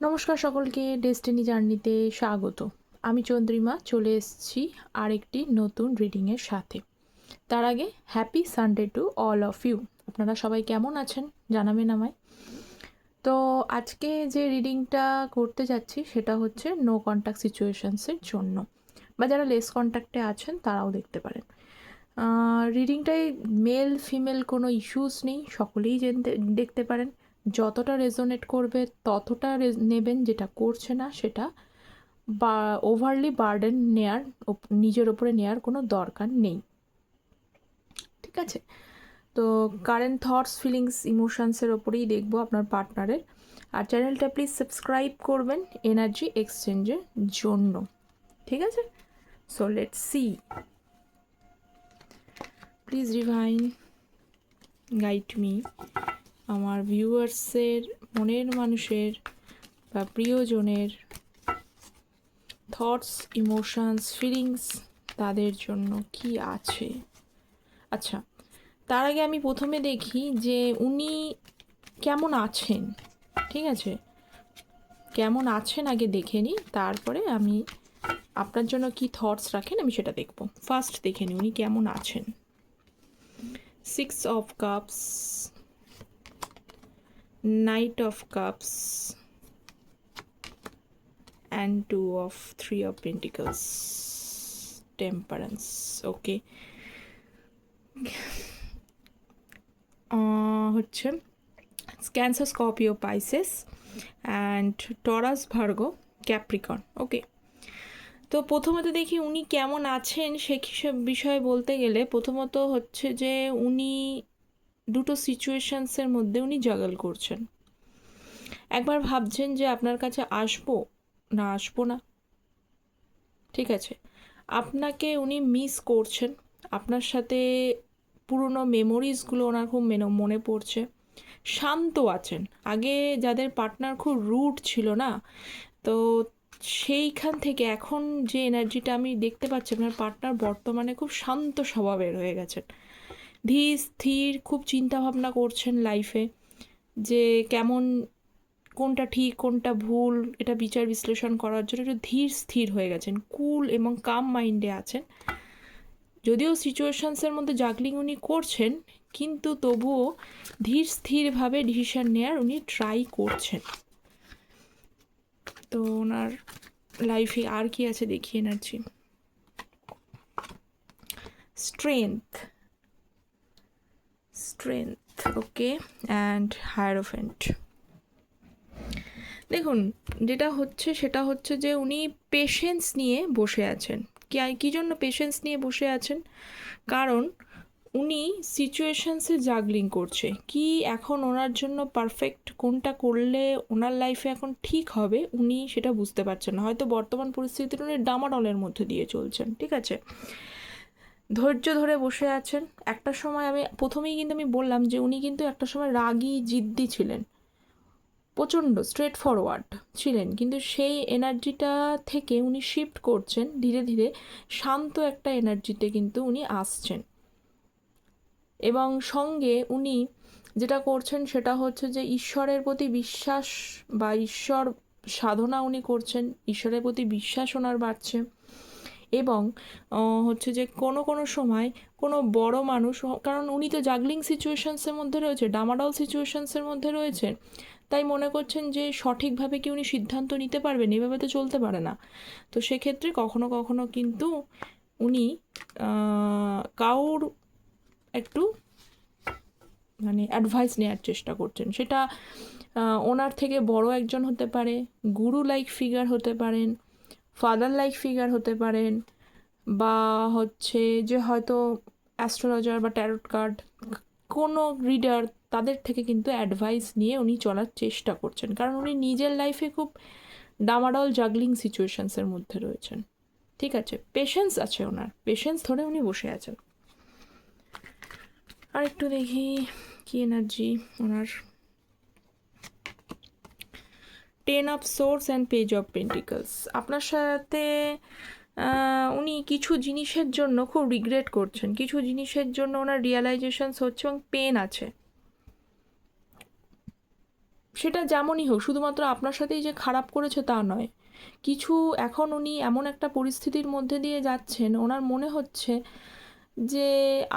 নমস্কার সকলকে ডেস্টিনি জার্নিতে স্বাগত। আমি চন্দ্রিমা, চলে এসেছি আরেকটি নতুন রিডিংয়ের সাথে। তার আগে happy Sunday to all of you আপনারা সবাই কেমন আছেন? জানাবেন আমায়। তো আজকে যে রিডিংটা করতে যাচ্ছি, সেটা হচ্ছে নো কন্ট্যাক্ট সিচুয়েশানসের জন্য। বা যারা লেস কন্ট্যাক্টে আছেন, তারাও দেখতে পারেন। রিডিংটায় মেল ফিমেল কোনো ইস্যুস নেই, সকলেই জেনতে, দেখতে পারেন। যতটা রেজোনেট করবে, ততটা নেবেন যেটা করছে না সেটা। বা ওভারলি বার্ডেন নেয়ার নিজের ওপরে নেয়ার কোনো দরকার নেই। ঠিক আছে? তো কারেন্ট থটস ফিলিংস ইমোশনসের ওপরেই দেখব আপনার পার্টনারের আর চ্যানেলটা প্লিজ সাবস্ক্রাইব করবেন এনার্জি এক্সচেঞ্জের জন্য। ঠিক আছে? So let see please divine guide me আমার ভিউয়ার্সের মনের মানুষের বা প্রিয়জনের থটস ইমোশনস ফিলিংস তাদের জন্য কি আছে? আচ্ছা তার আগে আমি প্রথমে দেখি যে উনি কেমন আছেন, ঠিক আছে? কেমন আছেন আগে দেখে নিই, তারপরে আমি আপনার জন্য কি থটস রাখেন আমি সেটা দেখব। ফার্স্ট দেখে নিই উনি কেমন আছেন। Six of cups knight of cups and two of three of pentacles. Temperance, okay. হচ্ছে Cancer Scorpio Pisces and Taurus Virgo Capricorn okay তো প্রথমত দেখি উনি কেমন আছেন সে বিষয়ে বলতে গেলে প্রথমত হচ্ছে যে উনি দুটো সিচুয়েশনসের মধ্যে উনি জাগল করছেন। একবার ভাবছেন যে আপনার কাছে আসব? না আসব না। ঠিক আছে। আপনাকে উনি মিস করছেন। আপনার সাথে পুরনো মেমোরিজগুলো ওনার খুব মেনো- মনে পড়ছে। শান্ত আছেন। আগে যাদের পার্টনার খুব রুট ছিল না, তো সেইখান থেকে এখন যে এনার্জিটা আমি দেখতে পাচ্ছি, আপনার পার্টনার বর্তমানে খুব শান্ত স্বভাবের হয়ে গেছেন। ধীর, স্থির, খুব চিন্তা ভাবনা করছেন লাইফে যে কেমন, কোনটা ঠিক, কোনটা ভুল, এটা বিচার বিশ্লেষণ করার জন্য একটু ধীর, স্থির হয়ে গেছেন কুল এবং কাম মাইন্ডে আছেন। যদিও সিচুয়েশনসের মধ্যে জাগলিং উনি করছেন, কিন্তু তবুও ধীর, স্থিরভাবে ডিসিশন নেওয়ার উনি ট্রাই করছেন। তো ওনার লাইফে আর কি আছে দেখি energy strength strength okay and hierophant দেখুন, যেটা হচ্ছে, সেটা হচ্ছে যে উনি পেশেন্স নিয়ে বসে আছেন। কি কী জন্য পেশেন্স নিয়ে বসে আছেন? কারণ উনি সিচুয়েশানসে জাগলিং করছে। কি এখন ওনার জন্য পারফেক্ট কোনটা করলে ওনার লাইফে এখন ঠিক হবে, উনি সেটা বুঝতে পারছেন না। হয়তো বর্তমান পরিস্থিতিতে উনি ডামাডলের মধ্যে দিয়ে চলছেন, ঠিক আছে? ধৈর্য ধরে বসে আছেন। একটা সময় আমি, প্রথমেই কিন্তু আমি বললাম যে উনি কিন্তু একটা সময় রাগী জিদ্দি ছিলেন। প্রচণ্ড স্ট্রেট ফরওয়ার্ড ছিলেন। কিন্তু সেই এনার্জিটা থেকে উনি শিফট করছেন, ধীরে ধীরে শান্ত একটা এনার্জিতে কিন্তু উনি আসছেন। এবং সঙ্গে উনি যেটা করছেন সেটা হচ্ছে যে ঈশ্বরের প্রতি বিশ্বাস বা ঈশ্বর সাধনা উনি করছেন, ঈশ্বরের প্রতি বিশ্বাস ওনার বাড়ছে। এবং হচ্ছে যে কোনো কোনো সময় কোনো বড় মানুষ কারণ উনি তো জাগলিং সিচুয়েশনসের মধ্যে রয়েছে ডামাডল সিচুয়েশনসের মধ্যে রয়েছে। তাই মনে করছেন যে সঠিকভাবে কি উনি সিদ্ধান্ত নিতে পারবেন? এভাবে তো চলতে পারে না। তো সেক্ষেত্রে কখনো কখনো কিন্তু উনি কাউর একটু মানে অ্যাডভাইস নেওয়ার চেষ্টা করছেন। সেটা ওনার থেকে বড় একজন হতে পারে গুরু লাইক ফিগার হতে পারেন ফাদার লাইক ফিগার হতে পারেন বা হচ্ছে যে হয়তো অ্যাস্ট্রোলজার বা ট্যারোট কার্ড, কোনো রিডার তাদের থেকে কিন্তু অ্যাডভাইস নিয়ে উনি চলার চেষ্টা করছেন। কারণ উনি নিজের লাইফে খুব ডামাডল জাগলিং সিচুয়েশনসের মধ্যে রয়েছেন। ঠিক আছে পেশেন্স আছে ওনার। পেশেন্স ধরে উনি বসে আছেন। আর একটু দেখি কি energy owner ten of swords and page of pentacles আপনার সাথে উনি কিছু জিনিসের জন্য খুব রিগ্রেট করছেন। কিছু জিনিসের জন্য ওনার রিয়ালাইজেশনস হচ্ছে এবং পেন আছে। সেটা যেমনই হোক, শুধুমাত্র আপনার সাথেই যে খারাপ করেছে তা নয়। কিছু এখন উনি এমন একটা পরিস্থিতির মধ্যে দিয়ে যাচ্ছেন, ওনার মনে হচ্ছে যে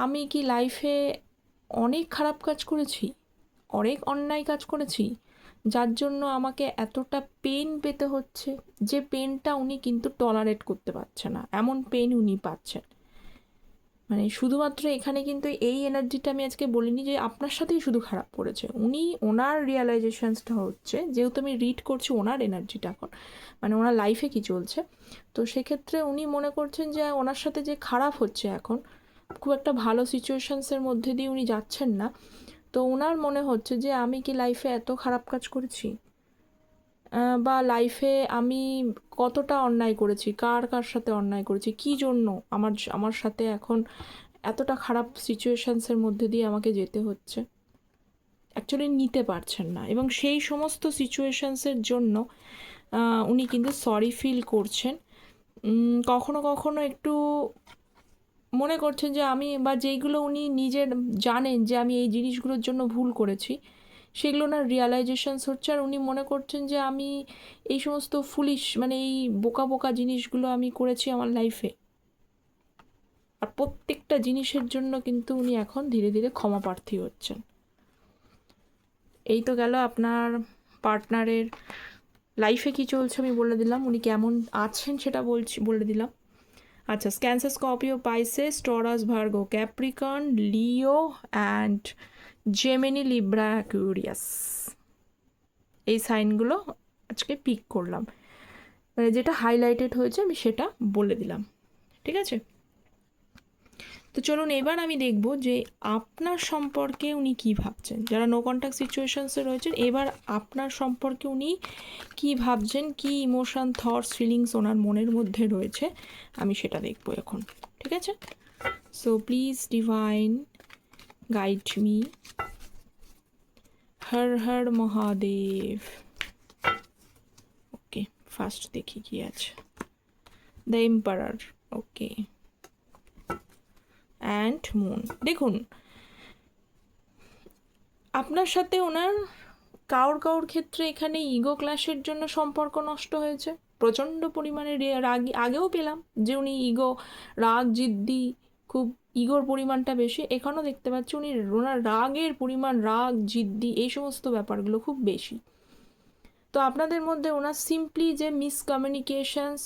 আমি কি লাইফে অনেক খারাপ কাজ করেছি? অনেক অন্যায় কাজ করেছি? যার জন্য আমাকে এতটা পেন পেতে হচ্ছে যে পেনটা উনি কিন্তু টলারেট করতে পারছে না। এমন পেন উনি পাচ্ছেন। মানে শুধুমাত্র এখানে কিন্তু এই এনার্জিটা আমি আজকে বলিনি যে আপনার সাথেই শুধু খারাপ পড়েছে। উনি ওনার রিয়ালাইজেশনসটা হচ্ছে, যেহেতু আমি রিড করছি ওনার এনার্জিটা এখন মানে ওনার লাইফে কি চলছে, তো সেক্ষেত্রে উনি মনে করছেন যে ওনার সাথে যে খারাপ হচ্ছে এখন, খুব একটা ভালো সিচুয়েশনসের মধ্যে দিয়ে উনি যাচ্ছেন না। তো ওনার মনে হচ্ছে যে আমি কি লাইফে এত খারাপ কাজ করেছি? বা লাইফে আমি কতটা অন্যায় করেছি? কার কার সাথে অন্যায় করেছি? কী জন্য? আমার আমার সাথে এখন এতটা খারাপ সিচুয়েশানসের মধ্যে দিয়ে আমাকে যেতে হচ্ছে। অ্যাকচুয়ালি নিতে পারছেন না। এবং সেই সমস্ত সিচুয়েশানসের জন্য উনি কিন্তু সরি ফিল করছেন। কখনো কখনো একটু মনে করছেন যে আমি বা যেইগুলো উনি নিজের জানেন যে আমি এই জিনিসগুলোর জন্য ভুল করেছি, সেগুলো না রিয়ালাইজেশনস হচ্ছে। আর উনি মনে করছেন যে আমি এই সমস্ত ফুলিশ মানে এই বোকা বোকা জিনিসগুলো আমি করেছি আমার লাইফে আর প্রত্যেকটা জিনিসের জন্য কিন্তু উনি এখন ধীরে ধীরে ক্ষমা প্রার্থী হচ্ছেন। এই তো গেল আপনার পার্টনারের লাইফে কি চলছে আমি বলে দিলাম। উনি কেমন আছেন সেটা বলছি, বলে দিলাম। আচ্ছা Cancer Scorpio Pisces Taurus Virgo Capricorn Leo and Gemini Libra Aquarius এই সাইনগুলো আজকে পিক করলাম। মানে যেটা হাইলাইটেড হয়েছে, আমি সেটা বলে দিলাম। ঠিক আছে? তো চলুন এবার আমি দেখব যে আপনার সম্পর্কে উনি কি ভাবছেন। যারা নো কন্ট্যাক্ট সিচুয়েশনসে রয়েছেন, এবার আপনার সম্পর্কে উনি কি ভাবছেন, কি ইমোশন থটস ফিলিংস ওনার মনের মধ্যে রয়েছে, আমি সেটা দেখব এখন, ঠিক আছে? So please divine guide me Har Har Mahadev. Okay first দেখি কি আছে। The emperor okay and moon দেখুন, আপনার সাথে ওনার কাউর কাউর ক্ষেত্রে এখানে ইগো ক্লাসের জন্য সম্পর্ক নষ্ট হয়েছে। প্রচণ্ড পরিমাণে রাগ আগেও পেলাম যে উনি ইগো রাগ, জিদ্দি, খুব ইগোর পরিমাণটা বেশি। এখানেও দেখতে পাচ্ছি উনি ওনার রাগের পরিমাণ, রাগ, জিদ্দি এই সমস্ত ব্যাপারগুলো খুব বেশি। তো আপনাদের মধ্যে ওনার সিম্পলি যে মিসকমিউনিকেশনস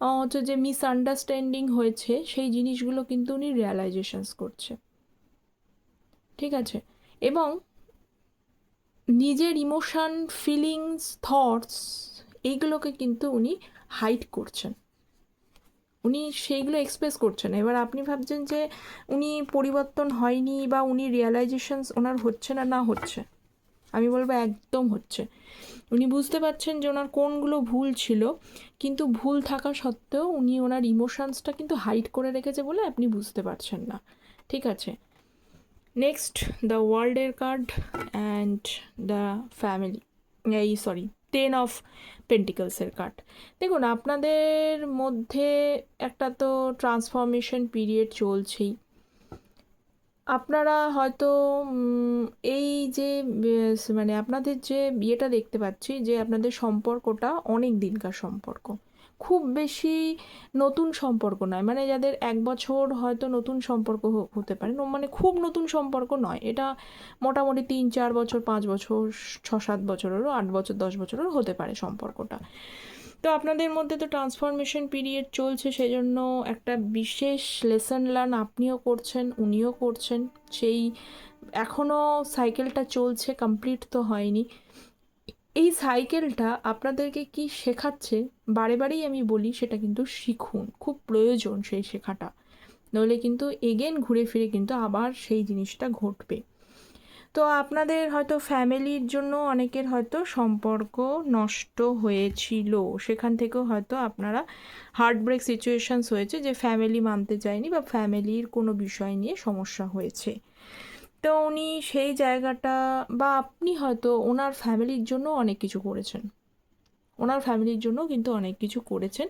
হচ্ছে যে মিসআন্ডারস্ট্যান্ডিং হয়েছে, সেই জিনিসগুলো কিন্তু উনি রিয়ালাইজেশনস করছে। ঠিক আছে? এবং নিজের ইমোশান ফিলিংস থটস এইগুলোকে কিন্তু উনি হাইড করছেন। উনি সেইগুলো এক্সপ্রেস করছেন। এবার আপনি ভাবছেন যে উনি পরিবর্তন হয়নি বা উনি রিয়ালাইজেশনস ওনার হচ্ছে না না হচ্ছে। আমি বলব একদম হচ্ছে। উনি বুঝতে পারছেন যে ওনার কোনগুলো ভুল ছিল, কিন্তু ভুল থাকা সত্ত্বেও উনি ওনার ইমোশনসটা কিন্তু হাইড করে রেখেছে বলে আপনি বুঝতে পারছেন না। ঠিক আছে? নেক্সট দ্য ওয়ার্ল্ডের কার্ড অ্যান্ড দ্য ফ্যামিলি এই সরি টেন অফ পেন্টিকলসের কার্ড দেখুন, আপনাদের মধ্যে একটা তো ট্রান্সফরমেশন পিরিয়ড চলছেই। আপনারা হয়তো এই যে মানে আপনাদের যে বিয়েটা দেখতে পাচ্ছি যে আপনাদের সম্পর্কটা অনেক দিনকার সম্পর্ক। খুব বেশি নতুন সম্পর্ক নয়। মানে যাদের এক বছর হয়তো নতুন সম্পর্ক হতে পারে। মানে খুব নতুন সম্পর্ক নয়। এটা মোটামুটি তিন, চার বছর, পাঁচ বছর, ছ, সাত বছরেরও, আট বছর, দশ বছরেরও হতে পারে সম্পর্কটা। তো আপনাদের মধ্যে তো ট্রান্সফরমেশন পিরিয়ড চলছে, সেজন্য একটা বিশেষ লেসন লার্ন আপনিও করছেন, উনিও করছেন। সেই এখনও সাইকেলটা চলছে কমপ্লিট তো হয়নি। এই সাইকেলটা আপনাদেরকে কি শেখাচ্ছে, বারে বারেই আমি বলি, সেটা কিন্তু শিখুন। খুব প্রয়োজন সেই শেখাটা। নইলে কিন্তু এগেন ঘুরে ফিরে কিন্তু আবার সেই জিনিসটা ঘটবে। তো আপনাদের হয়তো ফ্যামিলির জন্য অনেকের হয়তো সম্পর্ক নষ্ট হয়েছিল। সেখান থেকেও হয়তো আপনারা হার্ট ব্রেক সিচুয়েশনস হয়েছে যে ফ্যামিলি মানতে চায়নি বা ফ্যামিলির কোনো বিষয় নিয়ে সমস্যা হয়েছে। তো উনি সেই জায়গাটা বা আপনি হয়তো ওনার ফ্যামিলির জন্য অনেক কিছু করেছেন। ওনার ফ্যামিলির জন্য কিন্তু অনেক কিছু করেছেন।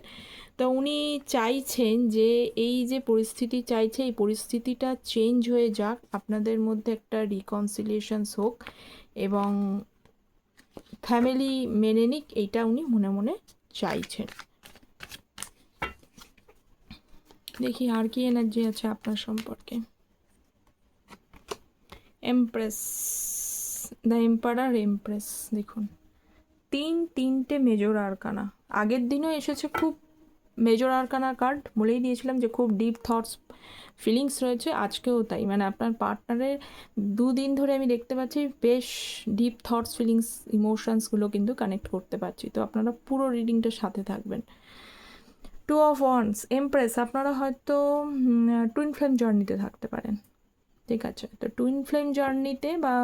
তো উনি চাইছেন যে এই যে পরিস্থিতি চাইছে, এই পরিস্থিতিটা চেঞ্জ হয়ে যাক, আপনাদের মধ্যে একটা রিকনসিলিয়েশনস হোক এবং ফ্যামিলি মেনে নিক, এইটা উনি মনে মনে চাইছেন। দেখি আর কি এনার্জি আছে আপনার সম্পর্কে। এমপ্রেস দ্য এম্পারার এমপ্রেস দেখুন। তিন তিনটে মেজর আরকানা আগের দিনও এসেছে খুব মেজর আরকানা কার্ড বলেই দিয়েছিলাম যে খুব ডিপ থটস ফিলিংস রয়েছে, আজকেও তাই। মানে আপনার পার্টনারের দুদিন ধরে আমি দেখতে পাচ্ছি, বেশ ডিপ থটস ফিলিংস ইমোশনসগুলো কিন্তু কানেক্ট করতে পারছি। তো আপনারা পুরো রিডিংটার সাথে থাকবেন। টু অফ ওয়ান্স এমপ্রেস আপনারা হয়তো টুইন ফ্লেম জার্নিতে থাকতে পারেন। ঠিক আছে? তো টুইন ফ্লেম জার্নিতে বা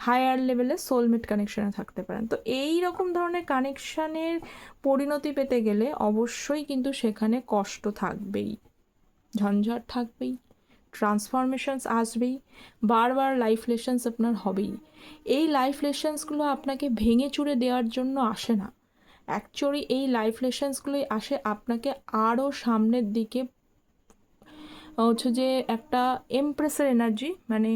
হায়ার লেভেলে সোলমেট কানেকশানে থাকতে পারেন। তো এই রকম ধরনের কানেকশানের পরিণতি পেতে গেলে অবশ্যই কিন্তু সেখানে কষ্ট থাকবেই। ঝঞ্ঝাট থাকবেই ট্রান্সফরমেশনস আসবেই, বারবার লাইফ লেসন্স আপনার হবেই। এই লাইফ লেসন্সগুলো আপনাকে ভেঙে চুরে দেওয়ার জন্য আসে না। অ্যাকচুয়ালি এই লাইফ লেসন্সগুলোই আসে আপনাকে আরও সামনের দিকে হচ্ছে যে একটা এমপ্রেসের এনার্জি মানে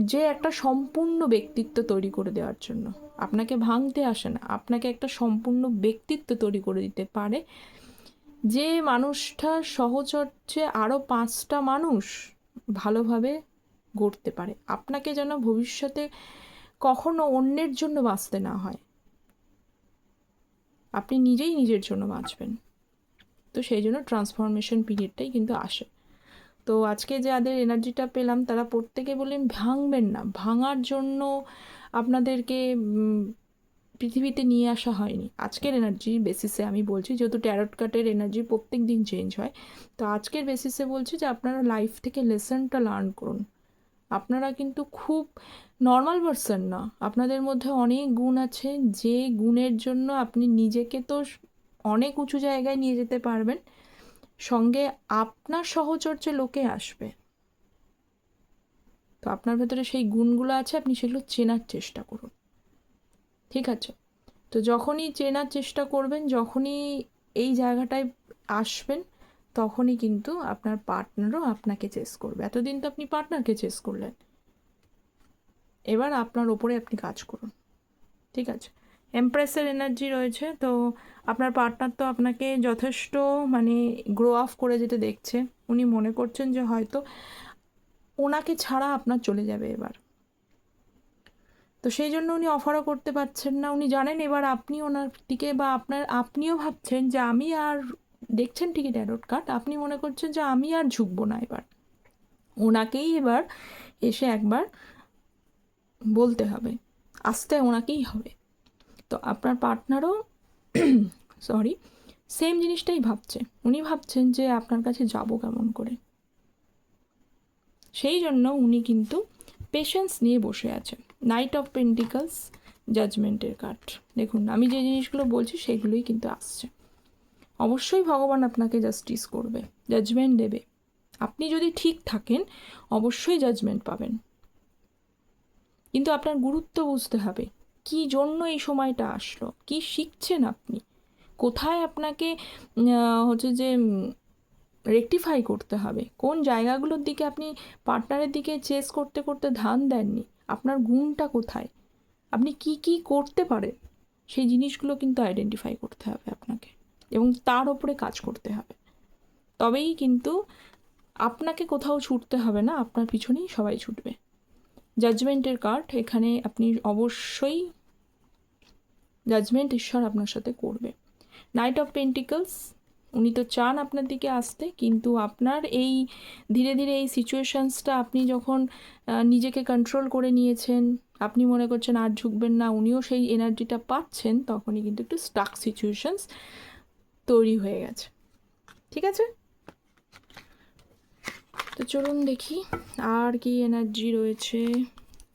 যে একটা সম্পূর্ণ ব্যক্তিত্ব তৈরি করে দেওয়ার জন্য। আপনাকে ভাঙতে আসে না। আপনাকে একটা সম্পূর্ণ ব্যক্তিত্ব তৈরি করে দিতে পারে। যে মানুষটা সহচর্যে আরও পাঁচটা মানুষ ভালোভাবে গড়তে পারে। আপনাকে যেন ভবিষ্যতে কখনো অন্যের জন্য বাঁচতে না হয়। আপনি নিজেই নিজের জন্য বাঁচবেন। তো সেই জন্য ট্রান্সফরমেশন পিরিয়ডটাই কিন্তু আসে। তো আজকে যাদের এনার্জিটা পেলাম, তারা প্রত্যেকে বললেন ভাঙবেন না। ভাঙার জন্য আপনাদেরকে পৃথিবীতে নিয়ে আসা হয়নি। আজকের এনার্জির বেসিসে আমি বলছি, যেহেতু ট্যারট কার্টের এনার্জি প্রত্যেক দিন চেঞ্জ হয়, তো আজকের বেসিসে বলছি যে আপনারা লাইফ থেকে লেসনটা লার্ন করুন। আপনারা কিন্তু খুব নর্মাল পার্সন না। আপনাদের মধ্যে অনেক গুণ আছে, যে গুণের জন্য আপনি নিজেকে তো অনেক উঁচু জায়গায় নিয়ে যেতে পারবেন। সঙ্গে আপনার সহচর্যে লোকে আসবে। তো আপনার ভেতরে সেই গুণগুলো আছে, আপনি সেগুলো চেনার চেষ্টা করুন। ঠিক আছে? তো যখনই চেনার চেষ্টা করবেন, যখনই এই জায়গাটায় আসবেন, তখনই কিন্তু আপনার পার্টনারও আপনাকে চেস করবে। এতদিন তো আপনি পার্টনারকে চেস করলেন। এবার আপনার ওপরে আপনি কাজ করুন। ঠিক আছে? এমপ্রেসের এনার্জি রয়েছে, তো আপনার পার্টনার তো আপনাকে যথেষ্ট মানে গ্রো আপ করে যেতে দেখছে। উনি মনে করছেন যে হয়তো ওনাকে ছাড়া আপনার চলে যাবে এবার। তো সেই জন্য উনি অফারও করতে পারছেন না। উনি জানেন এবার আপনি ওনার দিকে বা আপনার, আপনিও ভাবছেন যে আমি আর, দেখছেন ঠিকই ট্যারোট কার্ড আপনি মনে করছেন যে আমি আর ঝুঁকবো না এবার। ওনাকেই এবার এসে একবার বলতে হবে, আসতে ওনাকেই হবে। তো আপনার পার্টনারও সরি সেম জিনিসটাই ভাবছে। উনি ভাবছেন যে আপনার কাছে যাব কেমন করে। সেই জন্য উনি কিন্তু পেশেন্স নিয়ে বসে আছেন। নাইট অফ পেন্টিকালস জাজমেন্টের কার্ড দেখুন, আমি যে জিনিসগুলো বলছি সেগুলোই কিন্তু আসছে। অবশ্যই ভগবান আপনাকে জাস্টিস করবে জাজমেন্ট দেবে। আপনি যদি ঠিক থাকেন, অবশ্যই জাজমেন্ট পাবেন। কিন্তু আপনার গুরুত্ব বুঝতে হবে। কি জন্য এই সময়টা আসলো? কি শিখছেন আপনি? কোথায় আপনাকে হচ্ছে যে রেকটিফাই করতে হবে? কোন জায়গাগুলোর দিকে আপনি পার্টনারের দিকে চেস করতে করতে ধান দেননি? আপনার গুণটা কোথায়? আপনি কি কি করতে পারেন? সেই জিনিসগুলো কিন্তু আইডেন্টিফাই করতে হবে আপনাকে এবং তার ওপরে কাজ করতে হবে। তবেই কিন্তু আপনাকে কোথাও ছুটতে হবে না, আপনার পিছনেই সবাই ছুটবে। জাজমেন্টের কার্ড এখানে আপনি অবশ্যই জাজমেন্ট ঈশ্বর আপনার সাথে করবে। নাইট অফ পেন্টিকলস উনি তো চান আপনার দিকে আসতে, কিন্তু আপনার এই ধীরে ধীরে এই সিচুয়েশানসটা আপনি যখন নিজেকে কন্ট্রোল করে নিয়েছেন, আপনি মনে করছেন আর ঝুঁকবেন না, উনিও সেই এনার্জিটা পাচ্ছেন, তখনই কিন্তু একটু স্টাক সিচুয়েশানস তৈরি হয়ে গেছে। ঠিক আছে? তো চলুন দেখি, আর কি এনার্জি রয়েছে।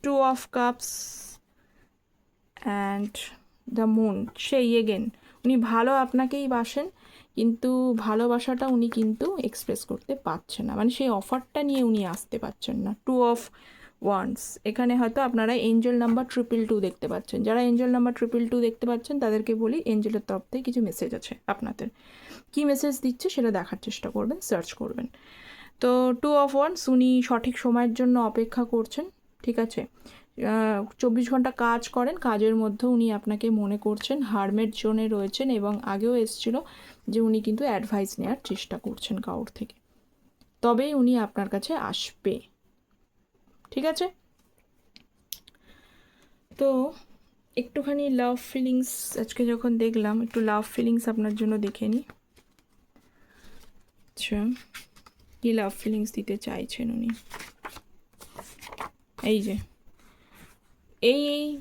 Two of cups and the moon সেই এগেন উনি ভালো আপনাকেই বাসেন, কিন্তু ভালোবাসাটা উনি কিন্তু এক্সপ্রেস করতে পারছেন না। মানে সেই অফারটা নিয়ে উনি আসতে পারছেন না। টু অফ ওয়ান্স এখানে হয়তো আপনারা এঞ্জেল নাম্বার ট্রিপল টু দেখতে পাচ্ছেন। যারা এঞ্জেল নাম্বার ট্রিপল টু দেখতে পাচ্ছেন, তাদেরকে বলি এঞ্জেলের তরফ থেকে কিছু মেসেজ আছে আপনাদের। কী মেসেজ দিচ্ছে সেটা দেখার চেষ্টা করবেন সার্চ করবেন। তো টু অফ ওয়ান্স উনি সঠিক সময়ের জন্য অপেক্ষা করছেন, ঠিক আছে? চব্বিশ ঘণ্টা কাজ করেন, কাজের মধ্যে উনি আপনাকে মনে করছেন, হারমেট জোনে রয়েছেন এবং আগেও এসছিল যে উনি কিন্তু অ্যাডভাইস নেওয়ার চেষ্টা করছেন কাউর থেকে। তবেই উনি আপনার কাছে আসবে, ঠিক আছে? তো একটুখানি লাভ ফিলিংস আজকে যখন দেখলাম, একটু লাভ ফিলিংস আপনার জন্য দেখে নিই। আচ্ছা। কী লাভ ফিলিংস দিতে চাইছেন উনি? এই যে, এই এই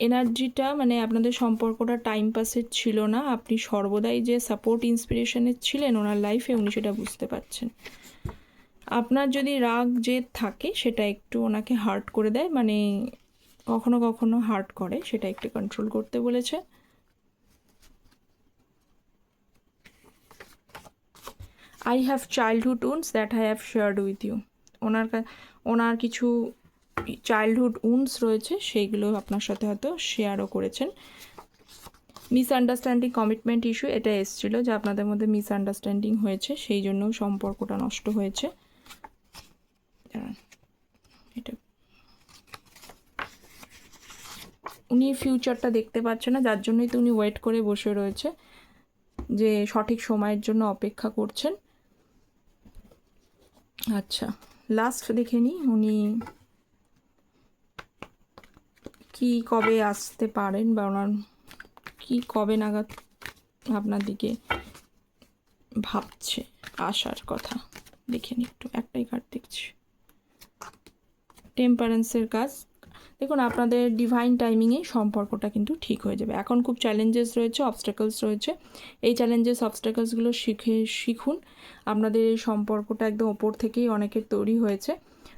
এনার্জিটা মানে আপনাদের সম্পর্কটা টাইম পাসের ছিল না, আপনি সর্বদাই যে সাপোর্ট ইন্সপিরেশনের ছিলেন ওনার লাইফে উনি সেটা বুঝতে পারছেন। আপনার যদি রাগ, জেদ থাকে, সেটা একটু ওনাকে হার্ট করে দেয় মানে কখনো কখনো হার্ট করে, সেটা একটু কন্ট্রোল করতে বলেছে। I have childhood wounds that I have shared with you ওনার ওনার কিছু চাইল্ডহুড উন্স রয়েছে, সেইগুলো আপনার সাথে হয়তো শেয়ারও করেছেন। মিসআন্ডারস্ট্যান্ডিং কমিটমেন্ট ইস্যু এটা এসেছিল যে আপনাদের মধ্যে মিসআন্ডারস্ট্যান্ডিং হয়েছে, সেই জন্য সম্পর্কটা নষ্ট হয়েছে। এটা উনি ফিউচারটা দেখতে পাচ্ছে না, যার জন্যই তো উনি ওয়েট করে বসে রয়েছে, যে সঠিক সময়ের জন্য অপেক্ষা করছেন। আচ্ছা লাস্ট দেখে নিই উনি কি কবে আসতে পারেন বা ওনার কি কবে নাগাদ আপনার দিকে ভাবছে আসার কথা? দেখে নিই একটু, একটাই কার্ড দেখছি। টেম্পারেন্সের কাজ দেখুন, আপনাদের ডিভাইন টাইমিংয়ে সম্পর্কটা কিন্তু ঠিক হয়ে যাবে। এখন খুব চ্যালেঞ্জেস রয়েছে অবস্টাকলস রয়েছে। এই চ্যালেঞ্জেস অবস্টাকলসগুলো শিখে, শিখুন। আপনাদের এই সম্পর্কটা একদম ওপর থেকেই অনেকের তৈরি হয়েছে।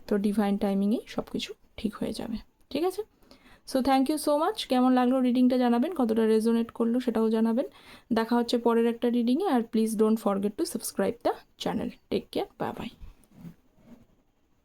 তো ডিভাইন টাইমিংয়েই সব কিছু ঠিক হয়ে যাবে। ঠিক আছে? So thank you so much কেমন লাগল রিডিংটা জানাবেন? কতটা রেজোনেট করল সেটাও জানাবেন। দেখা হচ্ছে পরের একটা রিডিংয়ে আর please don't forget to subscribe the channel take care bye bye